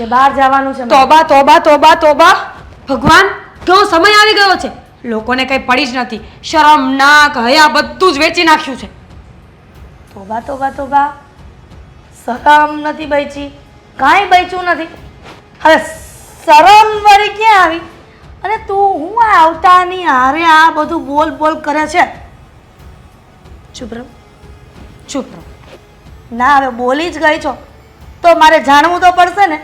આજે બહાર જવાનું છે તોબા તોબા તોબા તોબા. ભગવાન કેવો સમય આવી ગયો છે. લોકોને કંઈ પડી જ નથી. શરમ નાક હયા બધું જ વેચી નાખ્યું છે. તોબા તોબા તોબા. શરમ નથી બચી કાંઈ બચ્યું નથી. હવે શરમ વળી ક્યાં આવી? અને તું હું આ આવતાની હારે આ બધું બોલ બોલ કરે છે? ચૂપ રહો. ચૂપ રહો. ના હવે બોલી જ ગઈ છો. તો મારે જાણવું તો પડશે ને.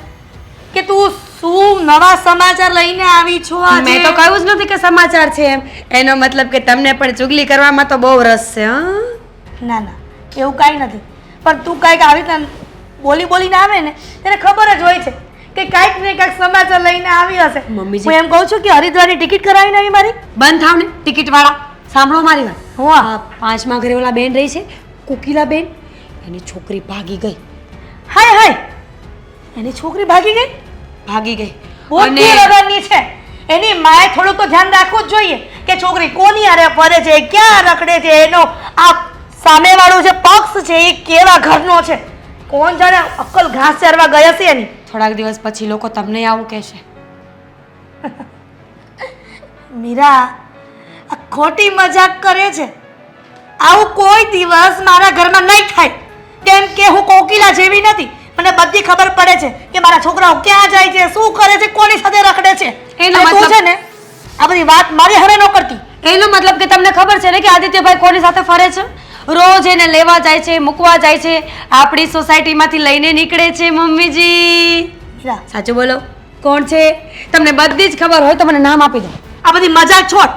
કે તું શું નવા સમાચાર લઈને આવી છો આજે? મેં તો કહ્યું જ નથી કે સમાચાર છે એમ. એનો મતલબ કે તમને પણ ચુગલી કરવામાં તો બહુ રસ છે હા? ના ના એવું કાંઈ નથી. પણ તું કાંઈક આવી રીતના બોલી બોલીને આવે ને તેને ખબર જ હોય છે કે કાંઈક ને કાંઈક સમાચાર લઈને આવી હશે. મમ્મી હું એમ કહું છું કે હરિદ્વારની ટિકિટ કરાવીને આવી મારી? બંધ થાવ ને ટિકિટ વાળા સાંભળો મારી વાત. હું આ? આ પાંચમા ઘરે ઓલા બેન રહી છે કુકીલા બેન. એની છોકરી ભાગી ગઈ. હાય હાય. એની છોકરી ભાગી ગઈ? ભાગી ગઈ. બુદ્ધિ રગડની છે. એની માએ થોડુંક તો ધ્યાન રાખવું જ જોઈએ કે છોકરી કોની આરે ફરે છે ક્યાં રખડે છે એનો આ સામેવાળો જે પક્ષ છે એ કેવા ઘરનો છે? કોણ જાણે અક્કલ ઘાસ ચારવા ગયા છે એની? થોડાક દિવસ પછી લોકો તમને આવું કહેશે. મીરા આ ખોટી મજાક કરે છે. આવું કોઈ દિવસ મારા ઘરમાં નહીં થાય. કેમ કે હું કોકિલા જેવી નથી. મને બધી ખબર પડે છે કે મારા છોકરાઓ ક્યાં જાય છે શું કરે છે કોની સાથે રખડે છે. એનો મતલબ- છે ને આ બધી વાત મારી હવે ન કરતી. એનો મતલબ કે તમને ખબર છે ને કે આદિત્યભાઈ કોની સાથે ફરે છે? રોજ એને લેવા જાય છે મૂકવા જાય છે આપણી સોસાયટીમાંથી લઈને નીકળે છે મમ્મીજી. સાચું બોલો. કોણ છે? તમને બધી જ ખબર હોય તો મને નામ આપી દો. આ બધી મજાક છોડ.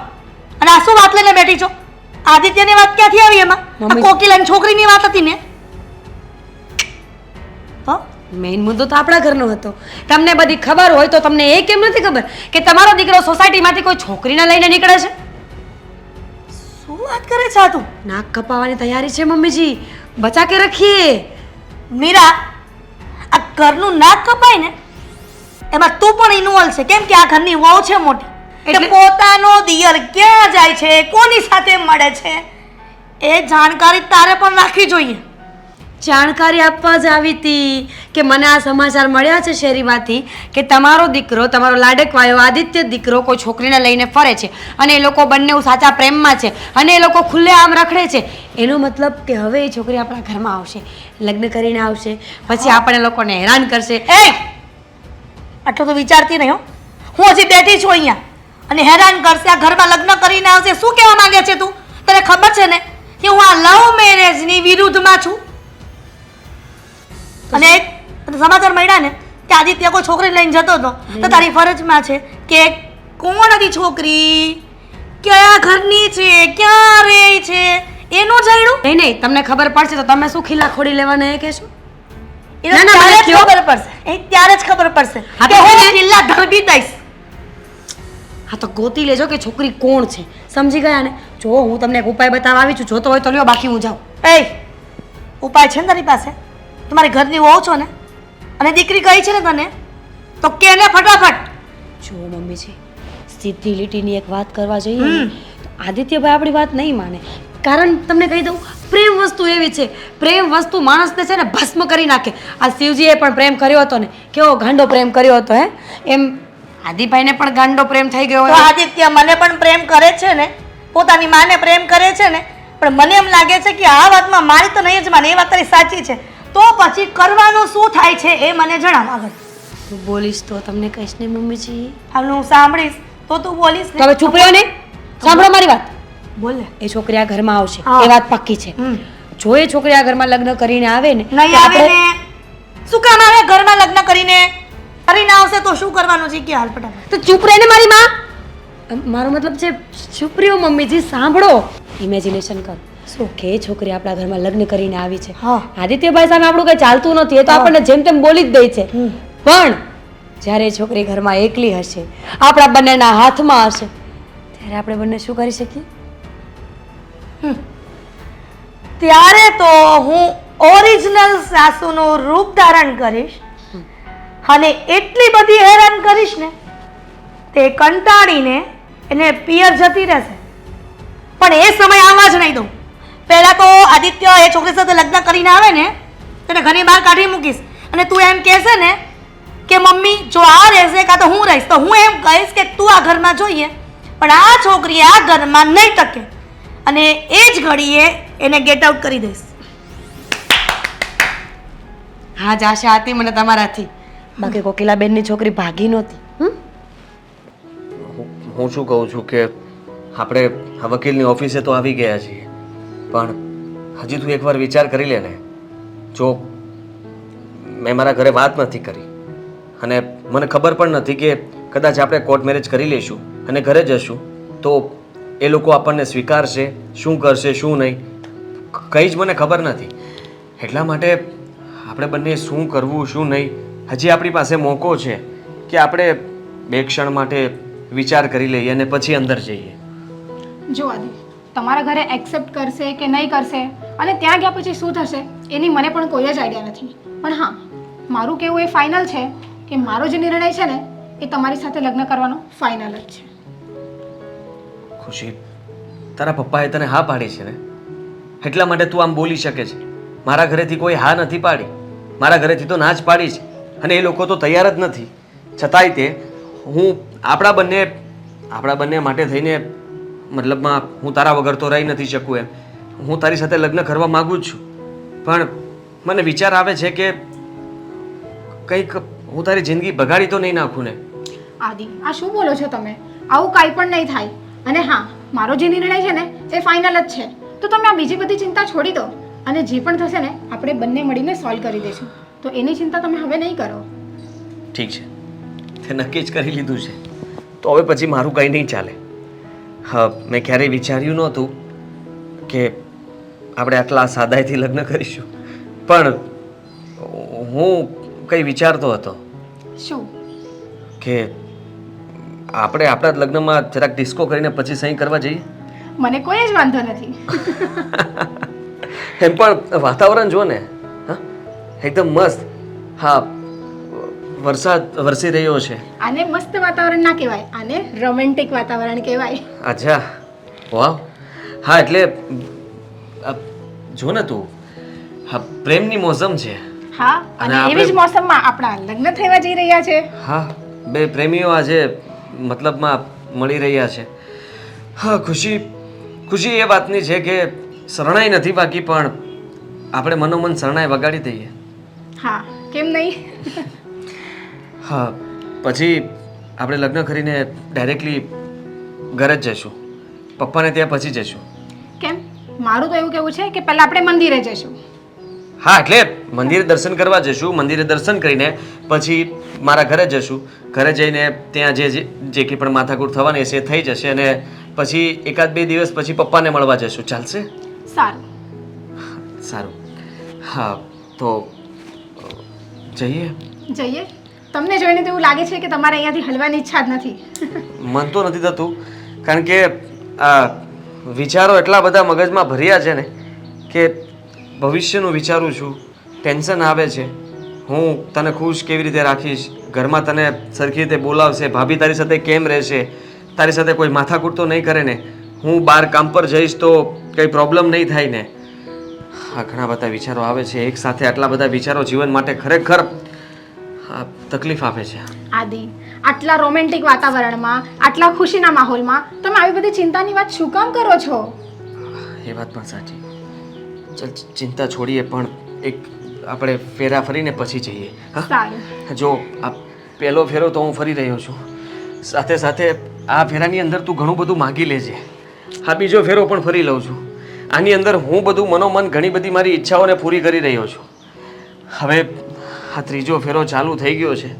અને આ શું વાત લઈને બેઠી છો? આદિત્યની વાત ક્યાંથી આવી એમાં? કોકિલાની છોકરીની વાત હતી ને? મેઇન મુદ્દો તો આપણા ઘરનો હતો. તમને બધી ખબર હોય તો તમને એ કેમ નથી ખબર કે તમારો દીકરો સોસાયટીમાંથી કોઈ છોકરીને લઈને નીકળે છે? શું વાત કરે છે આ તું? નાક કપાવવાની તૈયારી છે મમ્મીજી. બચા કે રખીએ? મીરા આ ઘરનું નાક કપાય ને એમાં તું પણ ઇન્વોલ્વ છે. કેમ કે આ ઘરની વહુ છે મોટી. એટલે પોતાનો દિયર ક્યાં જાય છે? કોની સાથે મળે છે? એ જાણકારી તારે પણ રાખવી જોઈએ. જાણકારી આપવા જ આવી હતી કે મને આ સમાચાર મળ્યા છે શેરીમાંથી કે તમારો દીકરો, તમારો લાડકવાયો, આદિત્ય દીકરો કોઈ છોકરીને લઈને ફરે છે અને એ લોકો બંને સાચા પ્રેમમાં છે અને એ લોકો ખુલ્લે આમ રખડે છે. એનો મતલબ કે હવે એ છોકરી આપણા ઘરમાં આવશે, લગ્ન કરીને આવશે, પછી આપણે લોકોને હેરાન કરશે. એ! આટલું તો વિચારતી હો. હું હજી બેઠી છું અહીંયા અને હેરાન કરશે, આ ઘરમાં લગ્ન કરીને આવશે. શું કહેવા માંગે છે તું? તને ખબર છે ને કે હું આ લવ મેરેજની વિરુદ્ધમાં છું? અને એક સમાચાર મળ્યા ને કે આદિત્ય કોઈ છોકરી લઈને જતો હતો. તો તારી ફરજમાં છે કે કોણ હતી છોકરી? કયા ઘરની છે? ક્યાં રહે છે? એનું જાણ્યું? નહીં નહીં તમને ખબર પડશે તો તમે શું ખીલા ખોડી લેવાના એ કહેશો? ના, ના, મને ખબર પડશે. એ ત્યારે જ ખબર પડશે કે હું ને? ધરબી દઈશ હા તો ગોતી લેજો કે છોકરી કોણ છે. સમજી ગયા ને? જો હું તમને એક ઉપાય બતાવવા આવી છું. જોતો હોય તો લ્યો બાકી હું જાઉં. એ ઉપાય છે ને તારી પાસે? તમારી ઘરની વહુ છો ને? અને દીકરી કહી છે ને તને? તો કે ને ફટાફટ? જો મમ્મીજી સીધી લીટીની એક વાત કરવા જઈએ. તો આદિત્યભાઈ આપણી વાત નહીં માને. કારણ તમને કહી દઉં પ્રેમ વસ્તુ એવી છે. પ્રેમ વસ્તુ માણસને છે ને ભસ્મ કરી નાખે. આ શિવજીએ પણ પ્રેમ કર્યો હતો ને. કેવો ગાંડો પ્રેમ કર્યો હતો હે? એમ આદિભાઈને પણ ગાંડો પ્રેમ થઈ ગયો તો આદિત્ય મને પણ પ્રેમ કરે છે ને? પોતાની માને પ્રેમ કરે છે ને? પણ મને એમ લાગે છે કે આ વાતમાં મારી તો નહીં જ માને એ વાત તારી સાચી છે. તો પછી કરવાનું શું થાય છે એ મને જણાવ આગળ. તું બોલીશ તો તમને કહીશ ને મમ્મીજી. હું સાંભળીશ. તો તું બોલીશ તો હવે ચૂપ રહ્યો ને? સાંભળો મારી વાત. બોલ. ને એ છોકરી આ ઘરમાં આવશે. એ વાત પાક્કી છે. જો એ છોકરી આ ઘરમાં લગ્ન કરીને આવે ને નહીં આવે ને. શું કામ આવે ઘરમાં લગ્ન કરીને? કરીને આવશે તો શું કરવાનું છે? કે હાલ પટા તો ચૂપ રહે ને મારી માં. મારો મતલબ છે ચૂપ રહ્યો મમ્મીજી સાંભળો. ઇમેજિનેશન કરો. શું કે છોકરી આપણા ઘરમાં લગ્ન કરીને આવી છે. આદિત્યભાઈ સામે આપણું કઈ ચાલતું નથી એ તો આપણને જેમ તેમ બોલી જ દે છે. પણ જ્યારે છોકરી ઘરમાં એકલી હશે આપણા બંનેના હાથમાં હશે ત્યારે આપણે બંને શું કરી શકીએ? ત્યારે તો હું ઓરિજિનલ સાસુનું રૂપ ધારણ કરીશ અને એટલી બધી હેરાન કરીશ ને તે કંટાળીને એને પિયર જતી રહેશે. પણ એ સમય આવવા જ નહીં દઉં. પહેલાં તો આદિત્ય એ છોકરી સાથે લગ્ન કરીને આવે ને તેને ઘરની બહાર કાઢી મૂકીશ. અને તું એમ કહેશે ને કે મમ્મી જો આ રહેશે કાં તો હું રહીશ? તો હું એમ કહીશ કે તું આ ઘરમાં જોઈએ. પણ આ છોકરી આ ઘરમાં નહીં ટકે. અને એ જ ઘડીએ એને ગેટ આઉટ કરી દઈશ. હા જ આશા હતી મને તમારાથી. બાકી કોકિલાબેનની છોકરી ભાગી નહોતી. હું શું કહું છું કે આપણે વકીલની ઓફિસે તો આવી ગયા છીએ. પણ હજી તું એકવાર વિચાર કરી લે ને. જો મેં મારા ઘરે વાત નથી કરી અને મને ખબર પણ નથી કે કદાચ આપણે કોર્ટ મેરેજ કરી લઈશું અને ઘરે જશું, તો એ લોકો આપણને સ્વીકારશે, શું કરશે, શું નહીં, કંઈ જ મને ખબર નથી. એટલા માટે આપણે બંને શું કરવું, શું નહીં, હજી આપણી પાસે મોકો છે કે આપણે બે ક્ષણ માટે વિચાર કરી લઈએ અને પછી અંદર જઈએ. જો આદિ તમારા ઘરે એક્સેપ્ટ કરશે કે નહીં કરશે? અને ત્યાં ગયા પછી શું થશે? એની મને પણ કોઈ જ આઈડિયા નથી. પણ હા, મારું કેવું એ ફાઇનલ છે કે મારો જે નિર્ણય છે ને, એ તમારી સાથે લગ્ન કરવાનો ફાઇનલ જ છે. ખુશી, તારા પપ્પાએ તને હા પાડી છે ને? એટલા માટે તું આમ બોલી શકે છે. મારા ઘરેથી કોઈ હા નથી પાડી. મારા ઘરેથી તો ના જ પાડી છે અને એ લોકો તો તૈયાર જ નથી. છતાંય તે હું આપણા બંને આપણા બંને માટે થઈને મતલબમાં હું તારા વગર તો રહી નથી શકું એમ. હું તારી સાથે લગ્ન કરવા માગું છું. પણ મને વિચાર આવે છે કે કંઈક હું તારી જિંદગી બગાડી તો નહીં નાખું ને? આદિ આ શું બોલો છો તમે? આવું કાંઈ પણ નહીં થાય. અને હા મારો જે નિર્ણય છે ને એ ફાઇનલ જ છે. તો તમે આ બીજી બધી ચિંતા છોડી દો. અને જે પણ થશે ને આપણે બંને મળીને સોલ્વ કરી દઈશું. તો એની ચિંતા તમે હવે નહીં કરો. ઠીક છે. તે નક્કી જ કરી લીધું છે. તો હવે પછી મારું કંઈ નહીં ચાલે. મેં ક્યારેય વિચાર્યું નહોતું કે આપણે આટલા સાદાઈથી લગ્ન કરીશું. પણ હું કંઈ વિચારતો હતો શું? કે આપણે આપણા જ લગ્નમાં જરાક ડિસ્કો કરીને પછી સહી કરવા જઈએ. મને કોઈ જ વાંધો નથી. એમ પણ વાતાવરણ જો ને હા એકદમ મસ્ત. હા વરસાદ વરસી રહ્યો છે. આને મસ્ત વાતાવરણ ના કહેવાય. આને રોમેન્ટિક વાતાવરણ કહેવાય. અચ્છા. વાવ. હા એટલે અ, જો ને તું. હા પ્રેમની મોસમ છે. હા અને અને એવી જ આપણે- મોસમમાં આપણા લગ્ન થવા જઈ રહ્યા છે. હા બે પ્રેમીઓ આજે મતલબમાં મળી રહ્યા છે. હા ખુશી ખુશી એ વાતની છે કે શરણાઈ નથી બાકી પણ આપણે મનોમન શરણાઈ વગાડી દઈએ. હા કેમ નહીં? હા પછી આપણે લગ્ન કરીને ડાયરેક્ટલી ઘરે જ જઈશું. પપ્પાને ત્યાં પછી જઈશું. કેમ? મારું તો એવું કેવું છે કે પહેલા આપણે મંદિરે જઈશું. હા એટલે મંદિરે દર્શન કરવા જઈશું મંદિરે દર્શન કરીને પછી મારા ઘરે જઈશું. ઘરે જઈને ત્યાં જે જે કંઈ પણ માથાકૂટ થવાની હશે એ થઈ જશે અને પછી એકાદ બે દિવસ પછી પપ્પાને મળવા જઈશું. ચાલશે? સારું. સારું. હા તો જઈએ. જઈએ? તમને જોઈને તો એવું લાગે છે કે તમારે અહીંયાથી હલવાની ઈચ્છા જ નથી. મન તો નથી થતું, કારણ કે, આ વિચારો એટલા બધા મગજમાં ભર્યા છે ને કે ભવિષ્યનું વિચારું છું, ટેન્શન આવે છે. હું તને ખુશ કેવી રીતે રાખીશ? ઘરમાં તને સરખી રીતે બોલાવશે? ભાભી તારી સાથે કેમ રહેશે? તારી સાથે કોઈ માથાકૂટ તો નહીં કરે ને? હું બહાર કામ પર જઈશ તો કંઈ પ્રોબ્લેમ નહીં થાય ને? હા ઘણા બધા વિચારો આવે છે. એક સાથે આટલા બધા વિચારો જીવન માટે ખરેખર હા, તકલીફ આપે છે. આદિ આટલા રોમેન્ટિક વાતાવરણમાં આટલા ખુશીના માહોલમાં તમે આવી બધી ચિંતાની વાત શું કામ કરો છો? એ વાત પણ સાચી. ચલ ચિંતા છોડીએ પણ એક આપણે ફેરા ફરીને પછી જઈએ. હા? સારું. જો આ પહેલો ફેરો તો હું ફરી રહ્યો છું. સાથે સાથે આ ફેરાની અંદર તું ઘણું બધું માગી લેજે. આ બીજો ફેરો પણ ફરી લઉં છું. આની અંદર હું બધું મનોમન ઘણી બધી મારી ઈચ્છાઓને પૂરી કરી રહ્યો છું. હવે આ ત્રીજો ફેરો ચાલુ થઈ ગયો છે.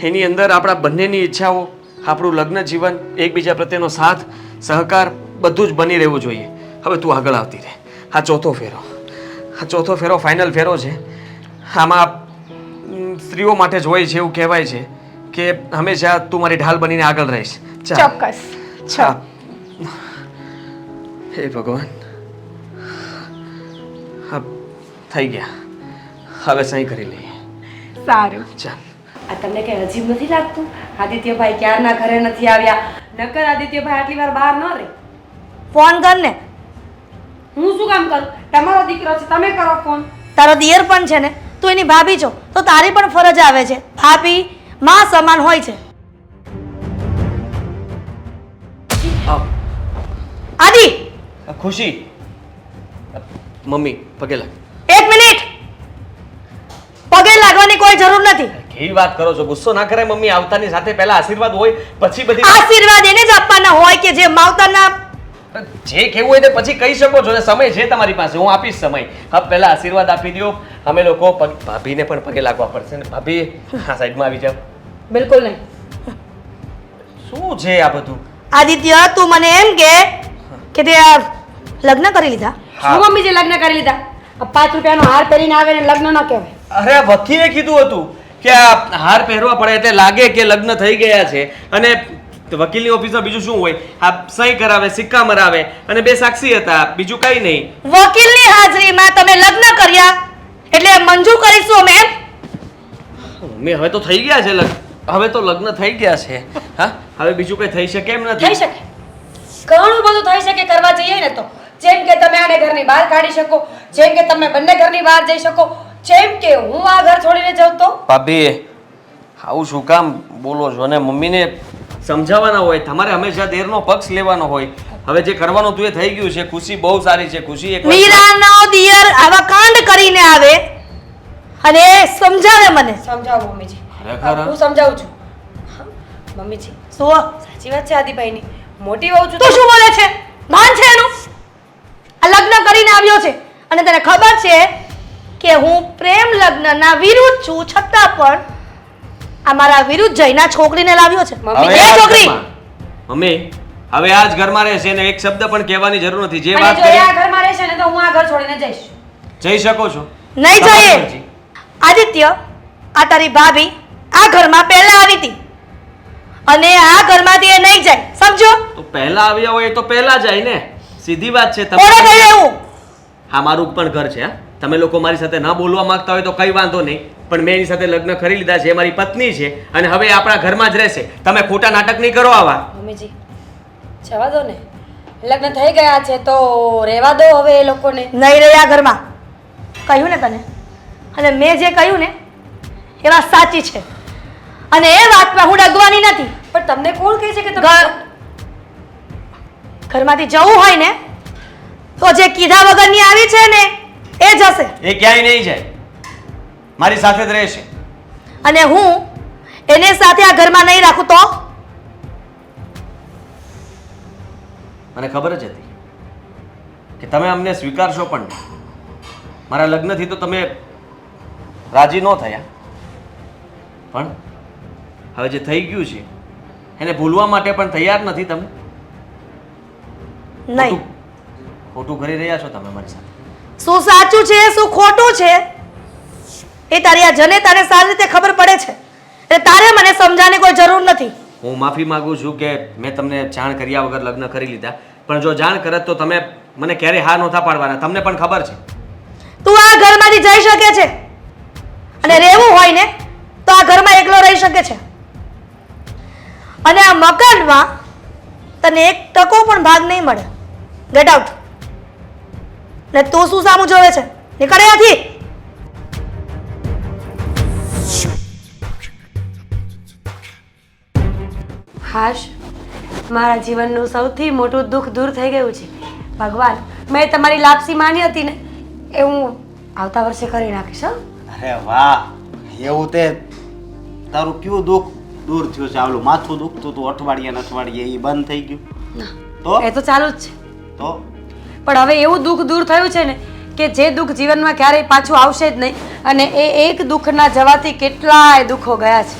એની અંદર આપણા બંનેની ઈચ્છાઓ આપણું લગ્ન જીવન એકબીજા પ્રત્યેનો સાથ સહકાર બધું જ બની રહેવું જોઈએ. હવે તું આગળ આવતી રહે. આ ચોથો ફેરો. આ ચોથો ફેરો ફાઇનલ ફેરો છે. આમાં સ્ત્રીઓ માટે જ હોય છે એવું કહેવાય છે કે હંમેશા તું મારી ઢાલ બનીને આગળ રહીશ. ચોક્કસ. હા. હે ભગવાન. હા થઈ ગયા. હવે સહી કરી લઈએ. સારું. ચાલ. આ તમને કઈ અજીબ નથી લાગતું? આદિત્યભાઈ ક્યારના ઘરે નથી આવ્યા? નકર આદિત્યભાઈ આટલી વાર બહાર ન રહે. ફોન કર ને હું શું કામ કરું? તમારો દીકરો છે તમે કરો ફોન. તારો દિયર પણ છે ને તું એની ભાભી છો તો તારી પણ ફરજ આવે છે. ભાભી માં સમાન હોય છે. આદિ! ખુશી. મમ્મી પગે લાગ એક મિનિટ પગે લાગવાની કોઈ જરૂર નથી. કેવી વાત કરો છો? ગુસ્સો ના કરે મમ્મી. આવતાની સાથે પહેલા આશીર્વાદ હોય પછી બધી આશીર્વાદ એને જ આપવાના હોય કે જે માવતરના જે કેવું હોય તે પછી કહી શકો છો. ને સમય છે તમારી પાસે. હું આપીશ સમય. હા પહેલા આશીર્વાદ આપી દો અમે લોકો ભાભીને પણ પગે લાગવા પડશે ને. ભાભી હા સાઈડમાં આવી જાઓ. બિલકુલ નહીં. શું છે આ બધું? આદિત્ય તું મને એમ કે કે તે આ લગ્ન કરી લીધા. શું મમ્મીજી લગ્ન કરી લીધા? આ પાંચ રૂપિયાનો હાર પહેરીને આવે ને લગ્ન ન કહેવાય. અરે વકીલે કીધું હતું કે આ હાર પહેરવા પડે એટલે લાગે કે લગ્ન થઈ ગયા છે. અને વકીલની ઓફિસમાં બીજું શું હોય? આ સહી કરાવે સિક્કા મરાવે અને બે સાક્ષી હતા બીજું કઈ નહીં. વકીલની હાજરીમાં તમે લગ્ન કર્યા? એટલે મંજૂર કરીશું અમે મમ્મી હવે તો થઈ ગયા છે લગ્ન. હવે તો લગ્ન થઈ ગયા છે. હા? હવે બીજું કઈ થઈ શકે એમ થઈ શકે. ઘણું બધું થઈ શકે કરવા જઈએ ને તો. જેમ કે તમે આને ઘરની બહાર કાઢી શકો જેમ કે તમે બંને ઘરની બહાર જઈ શકો. જેમ કે હું આ ઘર છોડીને જાઉં તો? ભાભી આવું શું કામ બોલો છો? અને મમ્મીને સમજાવવાના હોય તમારે હંમેશા દેરનો પક્ષ લેવાનો હોય. હવે જે કરવાનું તું એ થઈ ગયું છે. ખુશી બહુ સારી છે. ખુશી એક મીરાનો દિયર આવા કાંડ કરીને આવે અને સમજાવે મને. સમજાવો મમ્મીજી. ખરેખર? હું સમજાવું છું. હા, મમ્મીજી. શું સાચી વાત છે આદિભાઈની. મોટી વહુ છું તું શું બોલે છે? ભાન છે એનું? આ લગ્ન કરીને આવ્યો છે. અને તને ખબર છે કે હું પ્રેમ લગ્નના વિરુદ્ધ છું છતાં પણ આ મારા વિરુદ્ધ જઈના છોકરીને લાવ્યો છે. મમ્મી, એ છોકરી! મમ્મી હવે આ જ ઘરમાં રહેશે ને એક શબ્દ પણ કહેવાની જરૂર નથી. જે વાત કરી આ ઘરમાં રહેશે ને તો હું આ ઘર છોડીને જઈશ. જઈ શકો છો. નહીં જઈએ. આદિત્ય આ તારી ભાભી આ ઘરમાં પહેલા આવી હતી. અને આ ઘરમાંથી એ નહીં જાય. સમજો? તો પહેલા આવ્યા હોય તો પહેલા જાય ને. સીધી વાત છે તમારે કહ્યું એવું? હા મારું પણ ઘર છે હા. તમે લોકો મારી સાથે ન બોલવા માંગતા હોય તો કંઈ વાંધો નહીં પણ મેં એની સાથે લગ્ન કરી લીધા છે એ મારી પત્ની છે અને હવે આપણા ઘરમાં જ રહેશે. તમે ખોટા નાટક નહીં કરો આવા. મમ્મીજી જવા દો ને. લગ્ન થઈ ગયા છે તો રહેવા દો હવે એ લોકોને. નહીં રહ્યા ઘરમાં. કહ્યું ને તને? અને મેં જે કહ્યું ને એ વાત સાચી છે. અને એ વાતમાં હું ડગવાની નથી. પણ તમને કોણ કહે છે કે તમે ઘરમાંથી જવું હોય ને તો જે કીધા વગરની આવી છે ને એ જશે. એ ક્યાંય નહીં જાય. મારી સાથે જ રહેશે. અને હું એને સાથે આ ઘરમાં નહીં રાખું તો? મને ખબર જ હતી કે તમે અમને સ્વીકારશો પણ નહીં. મારા લગ્નથી તો તમે રાજી ન થયા. પણ હવે જે થઈ ગયું છે એને ભૂલવા માટે પણ તૈયાર નથી તમે? નહીં. ખોટું- ખોટું કરી રહ્યા છો તમે મારી સાથે? શું સાચું છે શું ખોટું છે? એ તારી આ જને તારે સારી રીતે ખબર પડે છે. એટલે તારે મને સમજાવવાની કોઈ જરૂર નથી. હું માફી માંગુ છું કે મેં તમને જાણ કર્યા વગર લગ્ન કરી લીધા. પણ જો જાણ કરત તો તમે મને ક્યારે હા નહોતા પાડવાના. તમને પણ ખબર છે. તું આ ઘરમાંથી જઈ શકે છે. અને રહેવું હોય ને તો આ ઘરમાં એકલો રહી શકે છે. અને આ મકાનમાં તને એક ટકો પણ ભાગ નહીં મળે. ગેટ આઉટ ને તું શું સામું જોવે છે? નીકળે અહીંયાથી હાશ મારા જીવનનું સૌથી મોટું દુઃખ દૂર થઈ ગયું છે. ભગવાન મેં તમારી લાપસી માની હતી ને એ હું આવતા વર્ષે કરી નાખીશ હો? અરે વાહ એવું તે તારું કયું દુઃખ દૂર થયું છે? આવલું માથું દુખતું હતું અઠવાડિયે ને અઠવાડિયે એ બંધ થઈ ગયું. તો? એ તો ચાલુ જ છે. તો? પણ હવે એવું દુઃખ દૂર થયું છે ને કે જે દુઃખ જીવનમાં ક્યારેય પાછું આવશે જ નહીં અને એ એક દુઃખના જવાથી કેટલાય દુઃખો ગયા છે.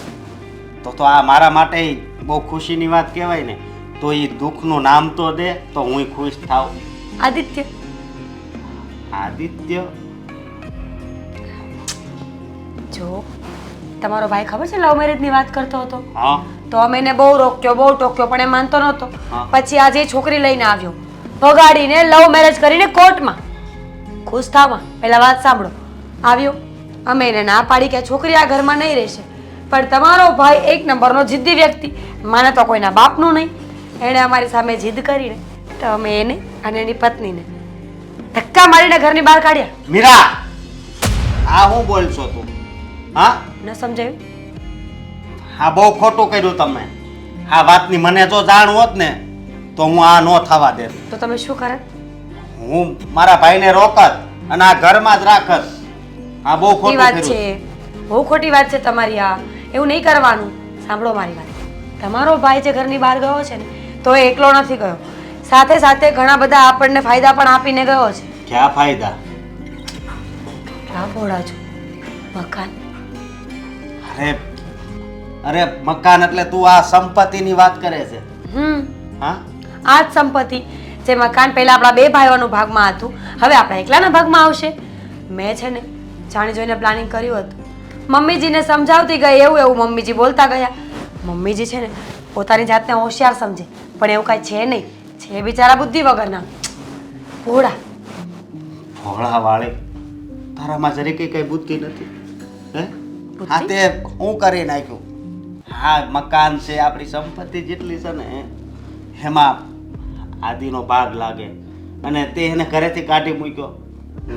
તો તો આ મારા માટે બહુ ખુશીની વાત કહેવાય ને તો એ દુઃખનું નામ તો દે તો હું ખુશ થાવ આદિત્ય. આદિત્ય? જો તમારો ભાઈ ખબર છે લવ મેરેજની વાત કરતો હતો? હા. તો અમે એને બહુ રોક્યો બહુ ટોક્યો પણ એ માનતો નહોતો. પછી આજે છોકરી લઈને આવ્યો. ભગાડીને લવ મેરેજ કરીને કોર્ટમાં. ખુશ થામાં પહેલાં વાત સાંભળો. આવ્યો? અમે એને ના પાડી કે છોકરી આ ઘરમાં નહીં રહેશે. પણ તમારો ભાઈ એક નંબરનો જિદ્દી વ્યક્તિ. માને તો કોઈના બાપનું નહીં. એણે અમારી સામે જીદ કરીને તો અમે એને અને એની પત્નીને ધક્કા મારીને ઘરની બહાર કાઢ્યા. મીરા! આ હું બોલશો તું? હા? ન સમજાયું? હા બહુ ખોટું કર્યું તમે. આ વાતની મને જો જાણ હોત ને તો હું આ ન થવા દે. તો તમે શું કરે? હું મારા ભાઈને રોકત અને આ ઘરમાં જ રાખત. આ બહુ ખોટી વાત છે. બહુ ખોટી વાત છે તમારી આ. એવું નહીં કરવાનું. સાંભળો મારી વાત. તમારો ભાઈ જે ઘરની બહાર ગયો છે ને તો એ એકલો નથી ગયો. સાથે સાથે ઘણા બધા આપણને ફાયદા પણ આપીને ગયો છે. ક્યાં ફાયદા? ક્યાં ભોળા છો? મકાન? અરે અરે મકાન એટલે તું આ સંપત્તિની વાત કરે છે. હમ. હા? આ જ સંપત્તિ જે મકાન પહેલાં આપણા બે ભાઈઓના ભાગમાં હતું હવે આપણા એકલાના ભાગમાં આવશે. મેં છે ને જાણી જોઈને પ્લાનિંગ કર્યું હતું. મમ્મીજીને સમજાવતી ગઈ એવું એવું મમ્મીજી બોલતા ગયા. મમ્મીજી છે ને પોતાની જાતને હોશિયાર સમજે પણ એવું કાંઈ છે નહીં. છે બિચારા બુદ્ધિ વગરના. ભોળા. ભોળા વાળે. તારામાં જરી કઈ કઈ બુદ્ધિ નથી. હે? હા તે હું કરી નાખ્યું. હા મકાન છે આપણી સંપત્તિ જેટલી છે ને એમાં આદિનો ભાગ લાગે. અને તે એને ઘરેથી કાઢી મૂક્યો.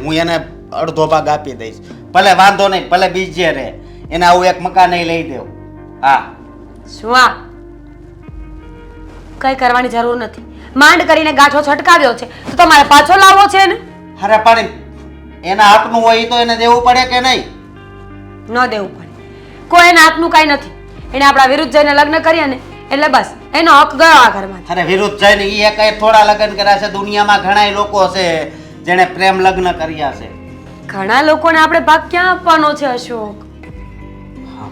હું એને અડધો ભાગ આપી દઈશ. ભલે વાંધો નહીં ભલે બીજે રહે. એને આવું એક મકાન લઈ દેવ. હા. શું આ? કંઈ કરવાની જરૂર નથી. માંડ કરીને ગાંઠો છટકાવ્યો છે. તો તમારે પાછો લાવવો છે ને? અરે પણ એના હાથનું હોય તો એને દેવું પડે કે નહીં? ન દેવું પડે. કોઈ એના હાથનું કાંઈ નથી. એને આપણા વિરુદ્ધ જઈને લગ્ન કરીએ ને એટલે બસ એનો હક ગયો આ ઘરમાં અરે વિરુદ્ધ જઈને એ કઈ થોડા લગ્ન કર્યા છે દુનિયામાં ઘણા લોકો છે જેણે પ્રેમ લગ્ન કર્યા છે. ઘણા લોકોને આપણે ભાગ ક્યાં આપવાનો છે અશોક? હા,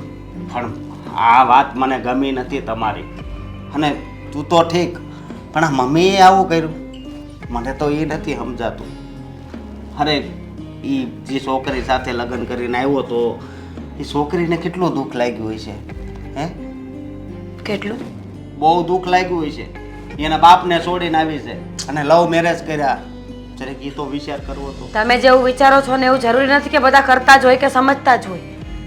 પણ આ વાત મને ગમી નથી તમારી. અને તું તો ઠીક પણ આ મમ્મીએ આવું કર્યું. મને તો એ નથી સમજાતું. અરે એ જે છોકરી સાથે લગ્ન કરીને આવ્યો તો એ છોકરીને કેટલું દુઃખ લાગ્યું હોય છે હે? કેટલું? બહુ દુઃખ લાગ્યું હોય છે. એના બાપને છોડીને આવી છે. અને લવ મેરેજ કર્યા. જરીક એ તો વિચાર કરવો તો. તમે જેવું વિચારો છો ને એવું જરૂરી નથી કે બધા કરતા જ હોય કે સમજતા જ હોય.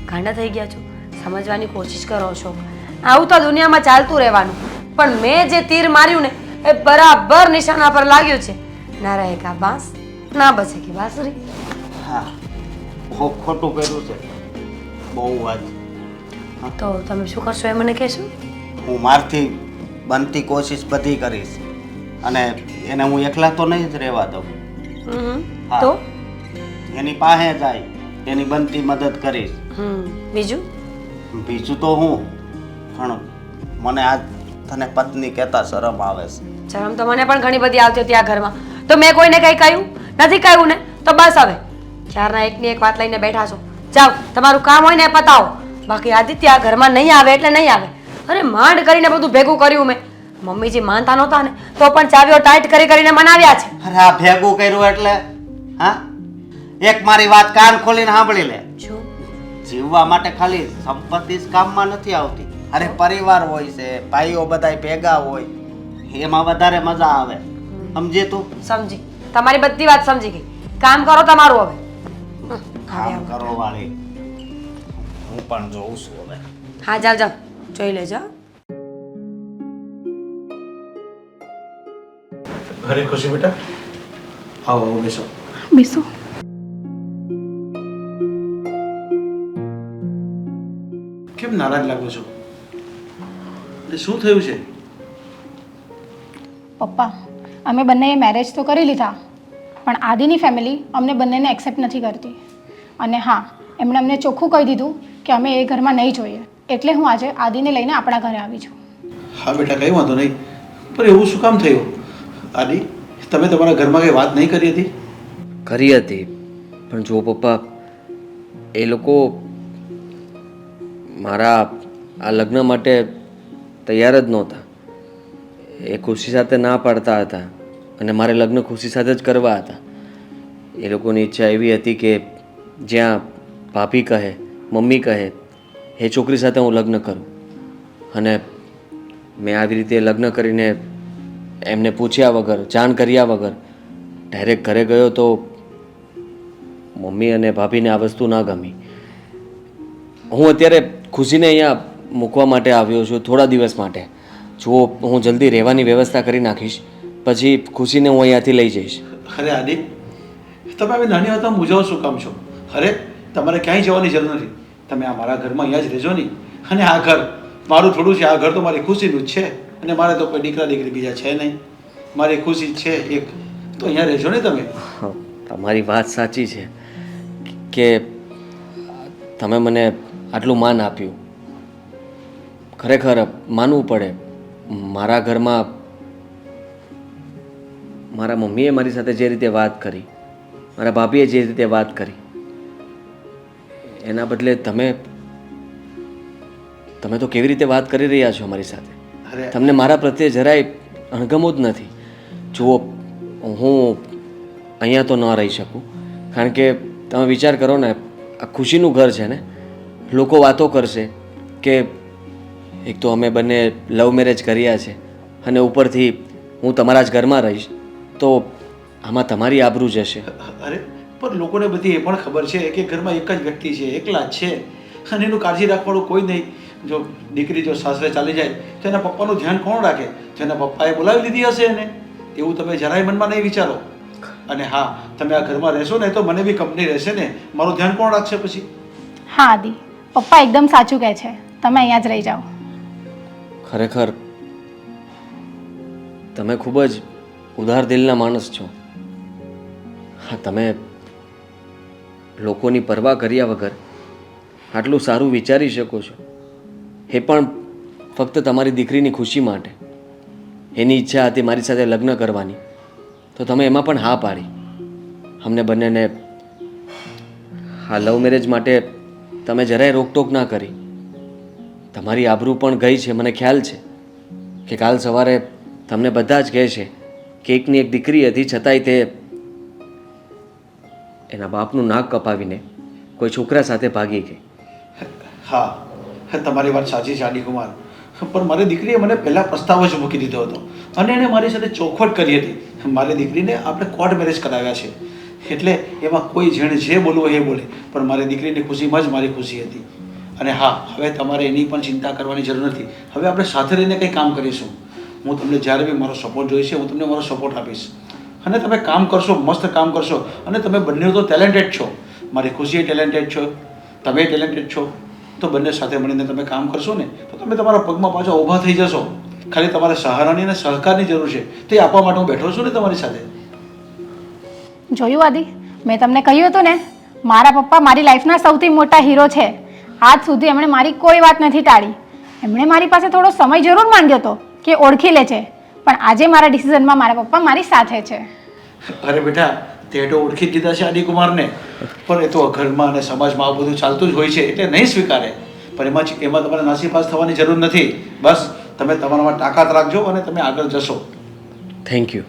ગાંડા થઈ ગયા છો. સમજવાની કોશિશ કરો છો આવું તો દુનિયામાં ચાલતું રહેવાનું. પણ મેં જે તીર માર્યું ને એ બરાબર નિશાના પર લાગ્યું છે. ના રહે કા બાંસ? ના બચે કે બાંસરી? હા. બહુ ખોટું કર્યું છે. બહુ વાત તો તમે શું કરશો એ મને કહેશો? હું મારથી બનતી કોશિશ બધી કરીશ. અને એને હું એકલા તો નહીં જ રહેવા દઉં. હા. તો? એની પાસે જાય એની બનતી મદદ કરીશ. હમ. બીજું? બીજું તો હું પણ મને આ તને પત્ની કહેતા શરમ આવે છે. શરમ તો મને પણ ઘણી બધી આવતી હતી આ ઘરમાં. તો મેં કોઈને કંઈ કહ્યું? નથી કહ્યું ને? તો બસ હવે. ચારના એકની એક વાત લઈને બેઠા છો. જાઓ તમારું કામ હોય ને એ પતાવો. બાકી આદિત્ય આ ઘરમાં નહીં આવે એટલે નહીં આવે. અરે માંડ કરીને બધું ભેગું કર્યું મેં. મમ્મીજી માનતા નહોતા ને તો પણ ચાવીઓ ટાઈટ કરી કરીને મનાવ્યા છે. અરે આ ભેગું કર્યું એટલે હા? એક મારી વાત કાન ખોલીને સાંભળી લે. જીવવા માટે ખાલી સંપત્તિ જ કામમાં નથી આવતી. અરે પરિવાર હોય છે ભાઈઓ બધાય ભેગા હોય એમાં વધારે મજા આવે. સમજે તું? સમજી. તમારી બધી વાત સમજી ગઈ. કામ કરો તમારું હવે. કામ કરો વાળી. હું પણ જોઉં છું હવે. હા જાઓ જાઓ જોઈ લેજો. ઘરે ખુશી બેટા? આવો આવો બેસો. બેસો. કેમ નારાજ લાગો છો? શું થયું છે? પપ્પા અમે બંનેએ મેરેજ તો કરી લીધા પણ આદિની ફેમિલી અમને બંનેને એક્સેપ્ટ નથી કરતી. અને હા એમણે અમને ચોખ્ખું કહી દીધું કે અમે એ ઘરમાં નહીં જોઈએ. એટલે હું આજે આદિને લઈને આપણા ઘરે આવી છું. હા બેટા કંઈ વાંધો નહીં. પણ એવું શું કામ થયું? આદિ તમે તમારા ઘરમાં કંઈ વાત નહીં કરી હતી? કરી હતી પણ જો પપ્પા એ લોકો મારા આ લગ્ન માટે તૈયાર જ નહોતા. એ ખુશી સાથે ના પાડતા હતા અને મારે લગ્ન ખુશી સાથે જ કરવા હતા. એ લોકોની ઈચ્છા એવી હતી કે જ્યાં ભાભી કહે મમ્મી કહે એ છોકરી સાથે હું લગ્ન કરું. અને મેં આવી રીતે લગ્ન કરીને એમને પૂછ્યા વગર, જાણ કર્યા વગર ડાયરેક્ટ ઘરે ગયો તો મમ્મી અને ભાભીને આ વસ્તુ ના ગમી. હું અત્યારે ખુશીને અહીંયા મૂકવા માટે આવ્યો છું, થોડા દિવસ માટે. જો હું જલ્દી રહેવાની વ્યવસ્થા કરી નાખીશ, પછી ખુશીને હું અહીંયાથી લઈ જઈશ. અરે આદિ, તમે આવી નાની વાતમાં મૂંઝાવો શું કામ છો? અરે, તમારે ક્યાંય જવાની જરૂર નથી. તમે આ મારા ઘરમાં અહીંયા જ રહેજો નહીં. અને આ ઘર, મારું થોડું છે, આ ઘર તો મારી ખુશીનું જ છે. અને મારે તો કોઈ દીકરા દીકરી બીજા છે નહીં. મારી ખુશી છે એક. તો અહીંયા રહેજો ને તમે. તમારી વાત સાચી છે કે તમે મને આટલું માન આપ્યું. ખરેખર માનવું પડે. મારા ઘરમાં મારા મમ્મીએ મારી સાથે જે રીતે વાત કરી, મારા ભાભીએ જે રીતે વાત કરી એના બદલે તમે તમે તો કેવી રીતે વાત કરી રહ્યા છો અમારી સાથે? તમને મારા પ્રત્યે જરાય અણગમો જ નથી. જુઓ હું અહીંયા તો ન રહી શકું. કારણ કે તમે વિચાર કરો ને આ ખુશીનું ઘર છે ને? લોકો વાતો કરશે કે એક તો અમે બંને લવ મેરેજ કર્યા છે અને ઉપરથી હું તમારા જ ઘરમાં રહીશ તો આમાં તમારી આબરૂ જશે. અરે પણ લોકોને બધી એ પણ ખબર છે કે ઘરમાં એક જ વ્યક્તિ છે એકલા જ છે. અને એનું કાળજી રાખવાનું કોઈ નહીં. જો દીકરી જો સાસરે ચાલી જાય તો એના પપ્પાનું ધ્યાન કોણ રાખે? તો એના પપ્પાએ બોલાવી લીધી હશે એને. એવું તમે જરાય મનમાં નહીં વિચારો. અને હા તમે આ ઘરમાં રહેશો ને તો મને બી કંપની રહેશે ને. મારું ધ્યાન કોણ રાખશે પછી? હા આદિ. પપ્પા એકદમ સાચું કહે છે. તમે અહીંયા જ રહી જાઓ. ખરેખર તમે ખૂબ જ ઉદાર દિલના માણસ છો. હા તમે લોકોની પરવા કર્યા વગર આટલું સારું વિચારી શકો છો. એ પણ ફક્ત તમારી દીકરીની ખુશી માટે. એની ઈચ્છા હતી મારી સાથે લગ્ન કરવાની. તો તમે એમાં પણ હા પાડી. અમને બંનેને હા લવ મેરેજ માટે તમે જરાય રોકટોક ના કરી. તમારી આબરૂ પણ ગઈ છે, મને ખ્યાલ છે કે કાલ સવારે તમને બધા જ કહે છે કે એકની એક દીકરી હતી, છતાંય તે એના બાપનું નાક કપાવીને કોઈ છોકરા સાથે ભાગી ગઈ. હા તમારી વાત સાચી છે આડી કુમાર પણ મારી દીકરીએ મને પહેલાં પ્રસ્તાવ જ મૂકી દીધો હતો. અને એણે મારી સાથે ચોખવટ કરી હતી. મારી દીકરીને આપણે કોર્ટ મેરેજ કરાવ્યા છે. એટલે એમાં કોઈ જેણે જે બોલવું એ બોલે. પણ મારી દીકરીની ખુશીમાં જ મારી ખુશી હતી. અને હા, હવે તમારે એની પણ ચિંતા કરવાની જરૂર નથી. હવે આપણે સાથે રહીને કંઈ કામ કરીશું. હું તમને જ્યારે બી મારો સપોર્ટ જોઈશે, હું તમને મારો સપોર્ટ આપીશ. અને તમે કામ કરશો, મસ્ત કામ કરશો. અને તમે બંને તો ટેલેન્ટેડ છો. મારી ખુશી ટેલેન્ટેડ છો. તમે ટેલેન્ટેડ છો. તો બંને સાથે મળીને તમે કામ કરશો ને, તો તમે તમારા પગમાં પાછા ઊભા થઈ જશો. ખાલી તમારે સહારાની અને સહકારની જરૂર છે. તે આપવા માટે હું બેઠો છું ને તમારી સાથે. જોયું આદિ? મેં તમને કહ્યું હતું ને, મારા પપ્પા મારી લાઈફના સૌથી મોટા હીરો છે. આજ સુધી એમણે મારી કોઈ વાત નથી ટાળી. એમણે મારી પાસે થોડો સમય જરૂર માંગ્યો હતો કે ઓળખી લે છે. પણ આજે મારા ડિસિઝનમાં મારા પપ્પા મારી સાથે છે. અરે બેટા તે તો ઓળખી જ દીધા છે આદિ કુમારને પણ એ તો ઘરમાં અને સમાજમાં આ બધું ચાલતું જ હોય છે એટલે નહીં સ્વીકારે. પણ એમાં એમાં તમારે નાસીપાસ થવાની જરૂર નથી. બસ તમે તમારામાં તાકાત રાખજો અને તમે આગળ જશો. Thank you